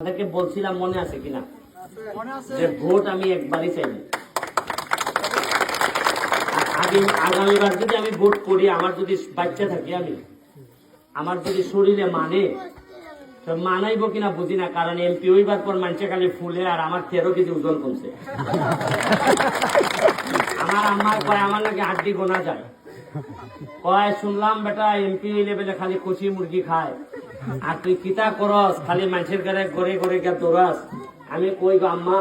তাদেরকে বলছিলাম মনে আছে কিনা? যে ভোট আমি একবারই আগে আগামীবার যদি আমি ভোট করি আমার যদি বাচ্চা থাকি আমি আমার যদি শরীরে মানে মানাইব কিনা বুঝি না কারণ এমপি হইবার পর মানুষে খালি ফুলে আর আমার তেরো কেজি ওজন কমছে। আমার আম্মার কয় আমার নাকি হাড্ডি গোনা যায়। কয় শুনলাম বেটা এমপি লেভেলে খালি কচি মুরগি খায়। আর তুই কিতা করস? খালি মানুষের ঘরে ঘরে ঘরে গিয়ে দৌড়াস। আমি কই গো আম্মা?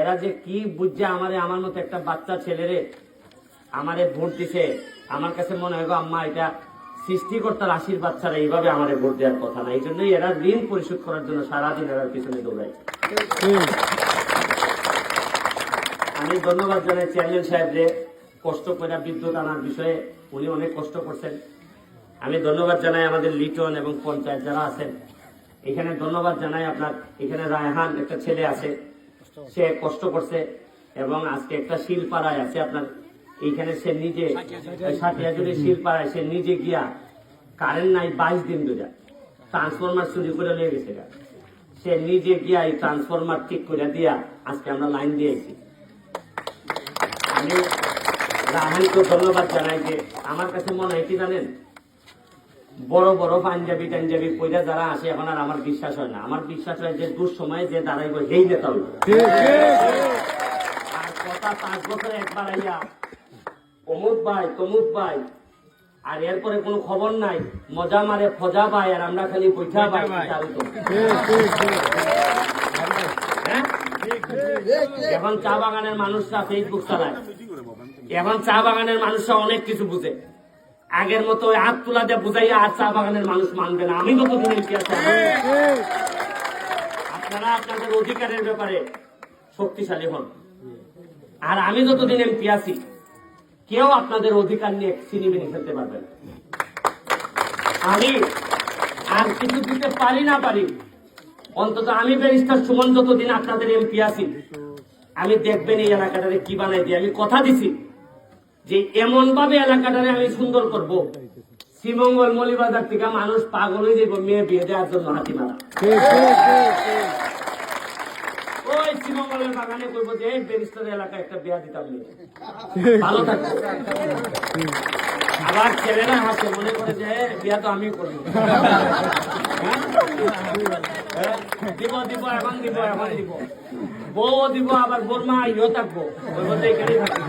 এরা যে কি বুঝছে আমারে আমার মতো একটা বাচ্চা ছেলেরে আমারে ভোট দিছে। আমার কাছে মনে হয় গো আম্মা এটা সৃষ্টিকর্তার আশীর্বাদ ছাড়া এইভাবে আমারে ভোট দেওয়ার কথা না। এই জন্যই এরা ঋণ পরিশোধ করার জন্য সারাদিন এরা পিছনে দৌড়ায়। আমি ধন্যবাদ জানাই চেয়ারম্যান সাহেবরে। কষ্ট করে বিদ্যুৎ আনার বিষয়ে উনি অনেক কষ্ট করছেন। আমি ধন্যবাদ জানাই আমাদের লিটন এবং পঞ্চায়েত যারা আছেন। এখানে ধন্যবাদ জানাই আপনার, এখানে রায়হান একটা ছেলে আছে, সে কষ্ট করছে এবং আজকে একটা শিলপাড়ায় আছে আপনার। এইখানে সে নিজে সাটিয়াজুড়ি শিলপাড়ায় সে নিজে গিয়া কারেন্ট নাই বাইশ দিন ধরে। ট্রান্সফরমার চুরি করে নিয়ে গেছে সে নিজে গিয়া এই ট্রান্সফরমার ঠিক করে দিয়া আজকে আমরা লাইন দিয়েছি। আমি রাহানকে ধন্যবাদ জানাই যে আমার কাছে মনে হয় কি জানেন? বড় বড় পাঞ্জাবি টাঞ্জাবি কইরা যারা আসে এখন আর আমার বিশ্বাস হয় না। আমার বিশ্বাস হয় যে দুঃসময়ে যে দাঁড়াইব সেই নেতা আর কথা পাঁচ বছরে একবার আইয়া অমুক ভাই তমুক ভাই আর এরপরে কোনো খবর নাই মজা মারে ফজা পাই আর আমরা খালি বৈঠা পাই হ্যাঁ? এখন চা বাগানের মানুষরা ফেসবুক চালায়। এখন চা বাগানের মানুষরা অনেক কিছু বুঝে। আগের মতো হাত তুলা দিয়ে বুঝাইয়া আর চা বাগানের মানুষ মানবে না। আমি এমপি আছি? আপনারা আপনাদের অধিকারের ব্যাপারে শক্তিশালী হন। আর আমি যতদিন এমপি আছি, কেউ আপনাদের অধিকার নিয়ে সিনেমিনি খেলতে পারবে না। আমি আর কিছু দিতে পারি না পারি, অন্তত আমি ব্যারিস্টার সুমন যতদিন আপনাদের এমপি আছি, আমি দেখবেন এই এলাকাটারে কি বানাই দিই আমি কথা দিছি যে এমন ভাবে এলাকাটারে আমি সুন্দর করব শ্রীমঙ্গল মলিবাজার থেকে মানুষ পাগল হয়ে যাব মেয়ে বিয়ে দেওয়ার জন্য হাতি মারা। ওই শ্রীমঙ্গলের বাগানে করব যে ব্যারিস্টার এলাকায় একটা বিয়া দিতাম ভালো থাকবে আবার ছেলেরা হাসে মনে করে যে "এ, বিয়া তো আমি করব। হ্যাঁ? দিব দিব এখন দিব এখন দিব। বউ দিব আবার বোরমা ইও থাকব। ওই এখানেই থাকব।